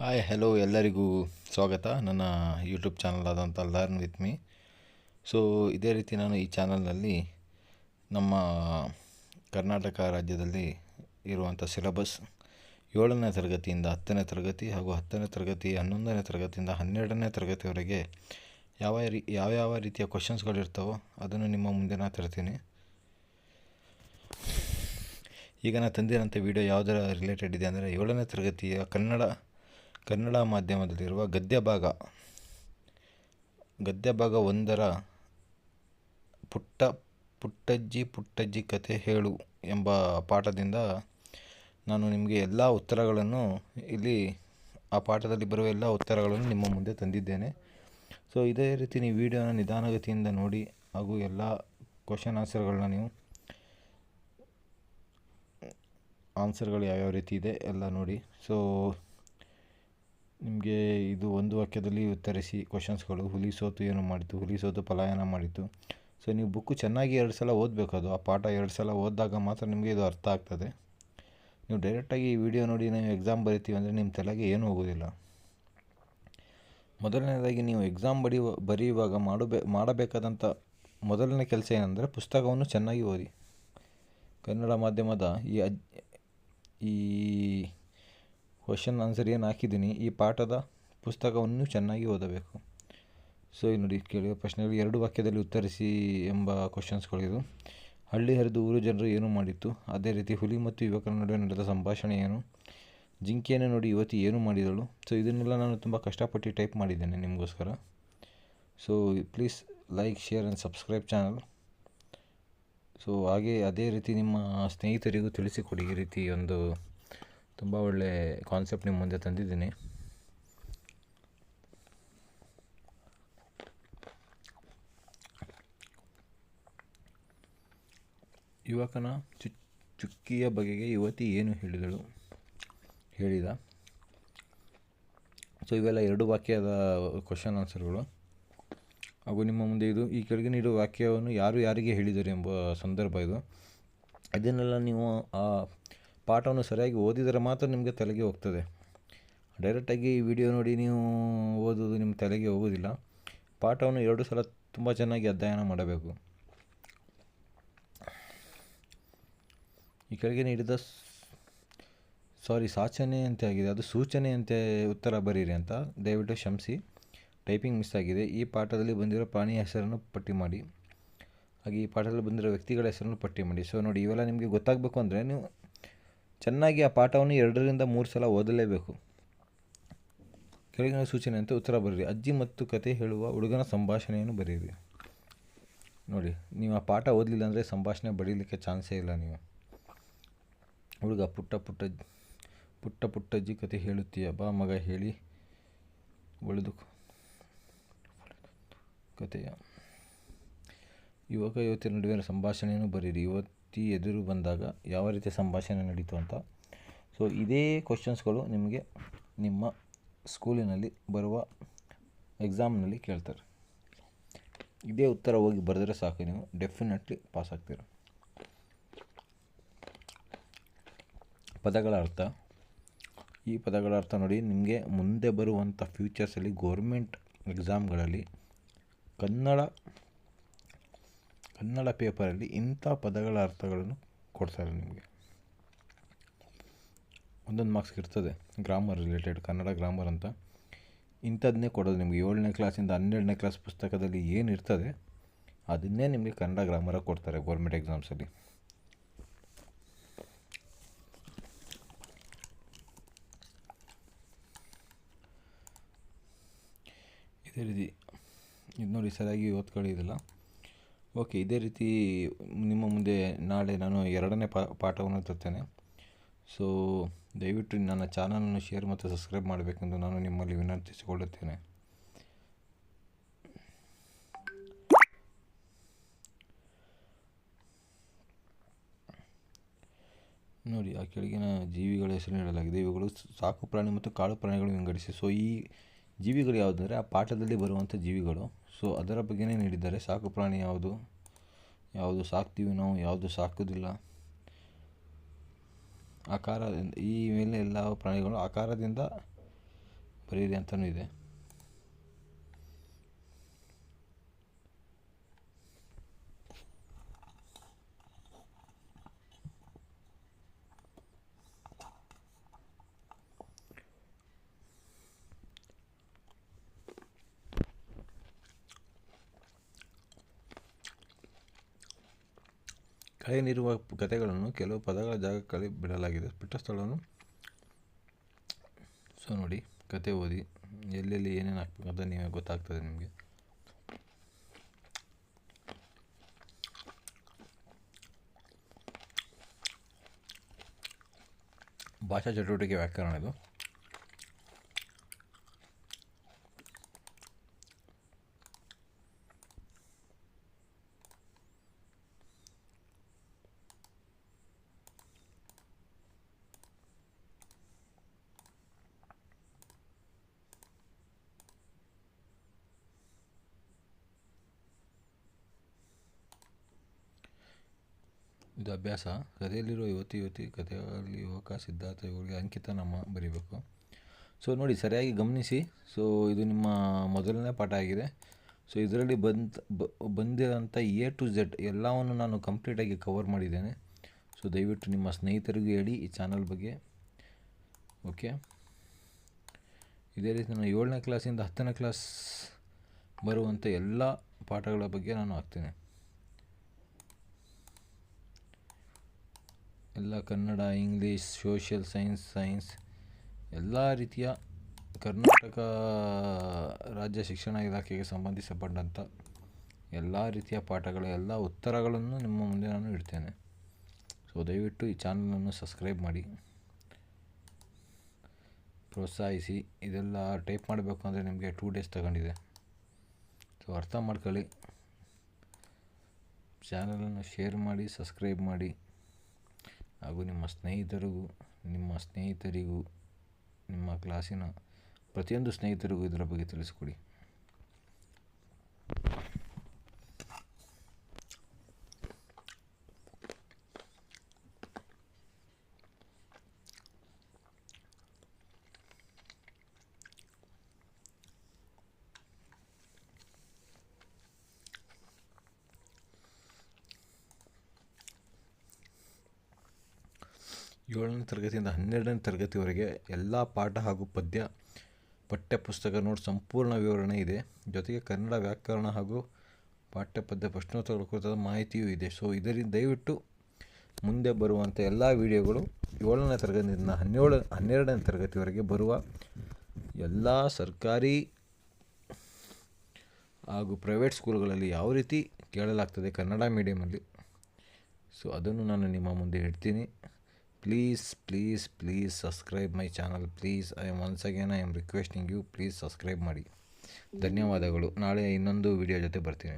Hi hello ಎಲ್ಲರಿಗೂ ಸ್ವಾಗತ. ನನ್ನ ಯೂಟ್ಯೂಬ್ ಚಾನಲ್ ಆದಂಥ ಲರ್ನ್ ವಿತ್ ಮೀ ಸೊ ಇದೇ ರೀತಿ ನಾನು ಈ ಚಾನಲ್ನಲ್ಲಿ ನಮ್ಮ ಕರ್ನಾಟಕ ರಾಜ್ಯದಲ್ಲಿ ಇರುವಂಥ ಸಿಲಬಸ್ ಏಳನೇ ತರಗತಿಯಿಂದ ಹತ್ತನೇ ತರಗತಿ ಹಾಗೂ ಹತ್ತನೇ ತರಗತಿ, ಹನ್ನೊಂದನೇ ತರಗತಿಯಿಂದ ಹನ್ನೆರಡನೇ ತರಗತಿವರೆಗೆ ಯಾವ ರೀ ಯಾವ್ಯಾವ ರೀತಿಯ ಕ್ವಶನ್ಸ್ಗಳಿರ್ತಾವೋ ಅದನ್ನು ನಿಮ್ಮ ಮುಂದೆ ನಾನು ತರ್ತೀನಿ. ಈಗ ನಾನು ತಂದಿರೋಂಥ ವಿಡಿಯೋ ಯಾವುದರ ರಿಲೇಟೆಡ್ ಇದೆ ಅಂದರೆ ಏಳನೇ ತರಗತಿಯ ಕನ್ನಡ ಕನ್ನಡ ಮಾಧ್ಯಮದಲ್ಲಿರುವ ಗದ್ಯ ಭಾಗ ಗದ್ಯ ಭಾಗ ಒಂದರ ಪುಟ್ಟ, ಪುಟ್ಟಜ್ಜಿ ಪುಟ್ಟಜ್ಜಿ ಕತೆ ಹೇಳು ಎಂಬ ಪಾಠದಿಂದ ನಾನು ನಿಮಗೆ ಎಲ್ಲ ಉತ್ತರಗಳನ್ನು ಇಲ್ಲಿ, ಆ ಪಾಠದಲ್ಲಿ ಬರುವ ಎಲ್ಲ ಉತ್ತರಗಳನ್ನು ನಿಮ್ಮ ಮುಂದೆ ತಂದಿದ್ದೇನೆ. ಸೊ ಇದೇ ರೀತಿ ನೀವು ವಿಡಿಯೋನ ನಿಧಾನಗತಿಯಿಂದ ನೋಡಿ ಹಾಗೂ ಎಲ್ಲ ಕ್ವಶನ್ ಆನ್ಸರ್ಗಳನ್ನ ನೀವು ಆನ್ಸರ್ಗಳು ಯಾವ್ಯಾವ ರೀತಿ ಇದೆ ಎಲ್ಲ ನೋಡಿ. ಸೊ ನಿಮಗೆ ಇದು ಒಂದು ವಾಕ್ಯದಲ್ಲಿ ಉತ್ತರಿಸಿ ಕ್ವಶನ್ಸ್ಗಳು ಹುಲಿ ಸೋತು ಏನು ಮಾಡಿತು, ಹುಲಿ ಸೋತು ಪಲಾಯನ ಮಾಡಿತು. ಸೊ ನೀವು ಬುಕ್ಕು ಚೆನ್ನಾಗಿ ಎರಡು ಸಲ ಓದಬೇಕು ಅದು. ಆ ಪಾಠ ಎರಡು ಸಲ ಓದಿದಾಗ ಮಾತ್ರ ನಿಮಗೆ ಇದು ಅರ್ಥ ಆಗ್ತದೆ. ನೀವು ಡೈರೆಕ್ಟಾಗಿ ಈ ವಿಡಿಯೋ ನೋಡಿ ನೀವು ಎಕ್ಸಾಮ್ ಬರಿತೀವಿ ಅಂದರೆ ನಿಮ್ಮ ತಲೆಗೆ ಏನೂ ಹೋಗೋದಿಲ್ಲ. ಮೊದಲನೇದಾಗಿ ನೀವು ಎಕ್ಸಾಮ್ ಬರೆಯುವ ಬರೆಯುವಾಗ ಮಾಡಬೇ, ಮಾಡಬೇಕಾದಂಥ ಮೊದಲನೇ ಕೆಲಸ ಏನಂದರೆ ಪುಸ್ತಕವನ್ನು ಚೆನ್ನಾಗಿ ಓದಿ. ಕನ್ನಡ ಮಾಧ್ಯಮದ ಈ ಈ ಕ್ವಶನ್ ಆನ್ಸರ್ ಏನು ಹಾಕಿದ್ದೀನಿ, ಈ ಪಾಠದ ಪುಸ್ತಕವನ್ನು ಚೆನ್ನಾಗಿ ಓದಬೇಕು. ಸೊ ಈ ನೋಡಿ ಕೇಳಿ ಪ್ರಶ್ನೆಗಳು ಎರಡು ವಾಕ್ಯದಲ್ಲಿ ಉತ್ತರಿಸಿ ಎಂಬ ಕ್ವಶನ್ಸ್ಗಳಿದು ಹಳ್ಳಿ ಹರಿದು ಊರು ಜನರು ಏನು ಮಾಡಿತ್ತು? ಅದೇ ರೀತಿ ಹುಲಿ ಮತ್ತು ಯುವಕರ ನಡುವೆ ನಡೆದ ಸಂಭಾಷಣೆ ಏನು? ಜಿಂಕೆಯನ್ನು ನೋಡಿ ಯುವತಿ ಏನು ಮಾಡಿದಳು? ಸೊ ಇದನ್ನೆಲ್ಲ ನಾನು ತುಂಬ ಕಷ್ಟಪಟ್ಟು ಟೈಪ್ ಮಾಡಿದ್ದೇನೆ ನಿಮಗೋಸ್ಕರ. So please like share and subscribe channel so ಹಾಗೆ ಅದೇ ರೀತಿ ನಿಮ್ಮ ಸ್ನೇಹಿತರಿಗೂ ತಿಳಿಸಿಕೊಡಿ ಈ ರೀತಿ ಒಂದು ತುಂಬ ಒಳ್ಳೆ ಕಾನ್ಸೆಪ್ಟ್ ನಿಮ್ಮ ಮುಂದೆ ತಂದಿದ್ದೀನಿ. ಯುವಕನ ಚು, ಚುಕ್ಕಿಯ ಬಗೆಗೆ ಯುವತಿ ಏನು ಹೇಳಿದಳು? ಹೇಳಿದ. ಸೊ ಇವೆಲ್ಲ ಎರಡು ವಾಕ್ಯದ ಕ್ವಶನ್ ಆನ್ಸರ್ಗಳು ಹಾಗೂ ನಿಮ್ಮ ಮುಂದೆ ಇದು, ಈ ಕೆಳಗೆ ನೀಡುವ ವಾಕ್ಯವನ್ನು ಯಾರು ಯಾರಿಗೆ ಹೇಳಿದರು ಎಂಬ ಸಂದರ್ಭ ಇದು. ಇದನ್ನೆಲ್ಲ ನೀವು ಆ ಪಾಠವನ್ನು ಸರಿಯಾಗಿ ಓದಿದರೆ ಮಾತ್ರ ನಿಮಗೆ ತಲೆಗೆ ಹೋಗ್ತದೆ. ಡೈರೆಕ್ಟಾಗಿ ಈ ವಿಡಿಯೋ ನೋಡಿ ನೀವು ಓದೋದು ನಿಮ್ಮ ತಲೆಗೆ ಹೋಗೋದಿಲ್ಲ ಪಾಠವನ್ನು ಎರಡು ಸಲ ತುಂಬ ಚೆನ್ನಾಗಿ ಅಧ್ಯಯನ ಮಾಡಬೇಕು. ಈ ಕೆಳಗೆ ನೀಡಿದ ಸಾರಿ ಸಾಚನೆ ಅಂತ ಆಗಿದೆ. ಅದು ಸೂಚನೆ ಅಂತ ಉತ್ತರ ಬರೀರಿ ಅಂತ. ದಯವಿಟ್ಟು ಕ್ಷಮಿಸಿ. ಟೈಪಿಂಗ್ ಮಿಸ್ ಆಗಿದೆ. ಈ ಪಾಠದಲ್ಲಿ ಬಂದಿರೋ ಪ್ರಾಣಿಯ ಹೆಸರನ್ನು ಪಟ್ಟಿ ಮಾಡಿ. ಹಾಗೆ ಈ ಪಾಠದಲ್ಲಿ ಬಂದಿರೋ ವ್ಯಕ್ತಿಗಳ ಹೆಸರನ್ನು ಪಟ್ಟಿ ಮಾಡಿ. ಸೊ ನೋಡಿ, ಇವೆಲ್ಲ ನಿಮಗೆ ಗೊತ್ತಾಗಬೇಕು ಅಂದರೆ ನೀವು ಚೆನ್ನಾಗಿ ಆ ಪಾಠವನ್ನು ಎರಡರಿಂದ ಮೂರು ಸಲ ಓದಲೇಬೇಕು. ಕೆಳಗಿನ ಸೂಚನೆ ಅಂತ ಉತ್ತರ ಬರೀರಿ ಅಜ್ಜಿ ಮತ್ತು ಕತೆ ಹೇಳುವ ಹುಡುಗನ ಸಂಭಾಷಣೆಯನ್ನು ಬರೀರಿ ನೋಡಿ, ನೀವು ಆ ಪಾಠ ಓದಲಿಲ್ಲ ಅಂದರೆ ಸಂಭಾಷಣೆ ಬರೀಲಿಕ್ಕೆ ಚಾನ್ಸೇ ಇಲ್ಲ ನೀವು. ಹುಡುಗ, ಪುಟ್ಟ ಪುಟ್ಟ ಪುಟ್ಟ ಪುಟ್ಟಜ್ಜಿ ಕತೆ ಹೇಳುತ್ತೀಯ? ಬಾ ಮಗ, ಹೇಳಿ. ಒಳೆದು ಕತೆಯ. ಯುವಕ ಯುವತಿಯ ನಡುವಿನ ಸಂಭಾಷಣೆಯನ್ನು ಬರೀರಿ ಯುವತಿ ಎದುರು ಬಂದಾಗ ಯಾವ ರೀತಿಯ ಸಂಭಾಷಣೆ ನಡೀತು ಅಂತ. ಸೊ ಇದೇ ಕ್ವಶನ್ಸ್ಗಳು ನಿಮಗೆ ನಿಮ್ಮ ಸ್ಕೂಲಿನಲ್ಲಿ ಬರುವ ಎಕ್ಸಾಮ್ನಲ್ಲಿ ಕೇಳ್ತಾರೆ. ಇದೇ ಉತ್ತರ ಹೋಗಿ ಬರೆದ್ರೆ ಸಾಕು ನೀವು. ಡೆಫಿನೆಟ್ಲಿ ಪಾಸ್ ಆಗ್ತೀರ. ಪದಗಳ ಅರ್ಥ. ಈ ಪದಗಳ ಅರ್ಥ ನೋಡಿ, ನಿಮಗೆ ಮುಂದೆ ಬರುವಂಥ ಫ್ಯೂಚರ್ಸಲ್ಲಿ ಗೋರ್ಮೆಂಟ್ ಎಕ್ಸಾಮ್ಗಳಲ್ಲಿ ಕನ್ನಡ ಕನ್ನಡ ಪೇಪರಲ್ಲಿ ಇಂಥ ಪದಗಳ ಅರ್ಥಗಳನ್ನು ಕೊಡ್ತಾರೆ ನಿಮಗೆ. ಒಂದೊಂದು ಮಾರ್ಕ್ಸ್ ಇರ್ತದೆ ಗ್ರಾಮರ್ ರಿಲೇಟೆಡ್ ಕನ್ನಡ ಗ್ರಾಮರ್ ಅಂತ. ಇಂಥದ್ದನ್ನೇ ಕೊಡೋದು ನಿಮಗೆ. ಏಳನೇ ಕ್ಲಾಸಿಂದ ಹನ್ನೆರಡನೇ ಕ್ಲಾಸ್ ಪುಸ್ತಕದಲ್ಲಿ ಏನು ಇರ್ತದೆ, ಅದನ್ನೇ ನಿಮಗೆ ಕನ್ನಡ ಗ್ರಾಮರಾಗಿ ಕೊಡ್ತಾರೆ ಗೌರ್ಮೆಂಟ್ ಎಕ್ಸಾಮ್ಸಲ್ಲಿ ಇದೇ ರೀತಿ, ಇದು ನೋಡಿ ಸರಿಯಾಗಿ ಓದ್ಕೊಳ್ಳಿ ಇದೆಲ್ಲ ಓಕೆ, ಇದೇ ರೀತಿ ನಿಮ್ಮ ಮುಂದೆ ನಾಳೆ ನಾನು ಎರಡನೇ ಪಾಠವನ್ನು ತರ್ತೇನೆ. ಸೊ ದಯವಿಟ್ಟು ನನ್ನ ಚಾನಲನ್ನು ಶೇರ್ ಮತ್ತು ಸಬ್ಸ್ಕ್ರೈಬ್ ಮಾಡಬೇಕೆಂದು ನಾನು ನಿಮ್ಮಲ್ಲಿ ವಿನಂತಿಸಿಕೊಳ್ಳುತ್ತೇನೆ. ನೋಡಿ, ಆ ಕೆಳಗಿನ ಜೀವಿಗಳ ಹೆಸರು ನೀಡಲಾಗಿದೆ. ಇವುಗಳು ಸಾಕು ಪ್ರಾಣಿ ಮತ್ತು ಕಾಡು ಪ್ರಾಣಿಗಳು ವಿಂಗಡಿಸಿ. ಸೊ ಈ ಜೀವಿಗಳು ಯಾವುದಂದರೆ ಆ ಪಾಠದಲ್ಲಿ ಬರುವಂಥ ಜೀವಿಗಳು. ಸೊ ಅದರ ಬಗ್ಗೆನೇ ನೀಡಿದ್ದಾರೆ. ಸಾಕು ಪ್ರಾಣಿ ಯಾವುದು? ಯಾವುದು ಸಾಕ್ತೀವಿ ನಾವು? ಯಾವುದು ಸಾಕೋದಿಲ್ಲ? ಆಕಾರ, ಈ ಮೇಲೆ ಎಲ್ಲ ಪ್ರಾಣಿಗಳು ಆಕಾರದಿಂದ ಬರೀರಿ ಅಂತಲೂ ಇದೆ. ಕೆಳಗಿರುವ ಕಥೆಗಳನ್ನು ಕೆಲವು ಪದಗಳ ಜಾಗಕ್ಕೆ ಬಿಡಲಾಗಿದೆ. ಸ್ಥಳವನ್ನು ಸೊ ನೋಡಿ ಕತೆ ಓದಿ ಎಲ್ಲೆಲ್ಲಿ ಏನೇನು ಹಾಕ್ಬೇಕು ಅಂತ ನೀವೇ ಗೊತ್ತಾಗ್ತದೆ ನಿಮಗೆ. ಭಾಷಾ ಚಟುವಟಿಕೆ ವ್ಯಾಕರಣ ಇದು. ಇದು ಅಭ್ಯಾಸ. ಕಥೆಯಲ್ಲಿರೋ ಯುವತಿ ಯುವತಿ ಕಥೆಯಲ್ಲಿ ಯುವಕ, ಸಿದ್ಧಾರ್ಥ ಇವರಿಗೆ ಅಂಕಿತ ನಮ್ಮ ಬರೀಬೇಕು. ಸೊ ನೋಡಿ, ಸರಿಯಾಗಿ ಗಮನಿಸಿ. ಸೊ ಇದು ನಿಮ್ಮ ಮೊದಲನೇ ಪಾಠ ಆಗಿದೆ. ಸೊ ಇದರಲ್ಲಿ ಬಂದ ಬಂದಿರೋಂಥ ಎ ಟು ಝೆಡ್ ಎಲ್ಲವನ್ನು ನಾನು ಕಂಪ್ಲೀಟಾಗಿ ಕವರ್ ಮಾಡಿದ್ದೇನೆ. ಸೊ ದಯವಿಟ್ಟು ನಿಮ್ಮ ಸ್ನೇಹಿತರಿಗೂ ಹೇಳಿ ಈ ಚಾನಲ್ ಬಗ್ಗೆ. ಓಕೆ ಇದೇ ರೀತಿ ನಾನು ಏಳನೇ ಕ್ಲಾಸಿಂದ ಹತ್ತನೇ ಕ್ಲಾಸ್ ಬರುವಂಥ ಎಲ್ಲ ಪಾಠಗಳ ಬಗ್ಗೆ ನಾನು ಹಾಕ್ತೇನೆ. ಎಲ್ಲ Kannada, English social science science ಎಲ್ಲ ರೀತಿಯ ಕರ್ನಾಟಕ ರಾಜ್ಯ ಶಿಕ್ಷಣ ಇಲಾಖೆಗೆ ಸಂಬಂಧಿಸಪಟ್ಟಂಥ ಎಲ್ಲ ರೀತಿಯ ಪಾಠಗಳ, ಎಲ್ಲ ಉತ್ತರಗಳನ್ನು ನಿಮ್ಮ ಮುಂದೆ ನಾನು ಇಡ್ತೇನೆ. ಸೊ ದಯವಿಟ್ಟು ಈ ಚಾನಲನ್ನು ಸಬ್ಸ್ಕ್ರೈಬ್ ಮಾಡಿ. ಪ್ರೋತ್ಸಾಹಿಸಿ. ಇದೆಲ್ಲ ಟೈಪ್ ಮಾಡಬೇಕು ಅಂದರೆ ನಿಮಗೆ ಟೂ ಡೇಸ್ ತಗೊಂಡಿದೆ. ಸೊ ಅರ್ಥ ಮಾಡ್ಕೊಳ್ಳಿ. ಚಾನಲನ್ನು ಶೇರ್ ಮಾಡಿ ಸಬ್ಸ್ಕ್ರೈಬ್ ಮಾಡಿ. ಹಾಗೂ ನಿಮ್ಮ ಸ್ನೇಹಿತರಿಗೂ ನಿಮ್ಮ ಸ್ನೇಹಿತರಿಗೂ ನಿಮ್ಮ ಕ್ಲಾಸಿನ ಪ್ರತಿಯೊಂದು ಸ್ನೇಹಿತರಿಗೂ ಇದರ ಬಗ್ಗೆ ತಿಳಿಸ್ಕೊಡಿ. ಏಳನೇ ತರಗತಿಯಿಂದ ಹನ್ನೆರಡನೇ ತರಗತಿವರೆಗೆ ಎಲ್ಲ ಪಾಠ ಹಾಗೂ ಪದ್ಯ, ಪಠ್ಯಪುಸ್ತಕ ನೋಡಿ ಸಂಪೂರ್ಣ ವಿವರಣೆ ಇದೆ. ಜೊತೆಗೆ ಕನ್ನಡ ವ್ಯಾಕರಣ ಹಾಗೂ ಪಾಠ್ಯಪದ್ಯ ಪ್ರಶ್ನೋತ್ತರ ಕುರಿತಾದ ಮಾಹಿತಿಯೂ ಇದೆ. ಸೊ ಇದರಿಂದ ದಯವಿಟ್ಟು ಮುಂದೆ ಬರುವಂಥ ಎಲ್ಲ ವಿಡಿಯೋಗಳು ಏಳನೇ ತರಗತಿಯಿಂದ ಹನ್ನೇಳು ಹನ್ನೆರಡನೇ ತರಗತಿವರೆಗೆ ಬರುವ ಎಲ್ಲ ಸರ್ಕಾರಿ ಹಾಗೂ ಪ್ರೈವೇಟ್ ಸ್ಕೂಲ್ಗಳಲ್ಲಿ ಯಾವ ರೀತಿ ಕೇಳಲಾಗ್ತದೆ ಕನ್ನಡ ಮೀಡಿಯಮಲ್ಲಿ ಸೊ ಅದನ್ನು ನಾನು ನಿಮ್ಮ ಮುಂದೆ ಇಡ್ತೀನಿ. Please please please subscribe my channel please I am once again I am requesting you please subscribe ಮಾಡಿ. ಧನ್ಯವಾದಗಳು. ನಾಳೆ ಇನ್ನೊಂದು ವಿಡಿಯೋ ಜೊತೆ ಬರ್ತೀನಿ.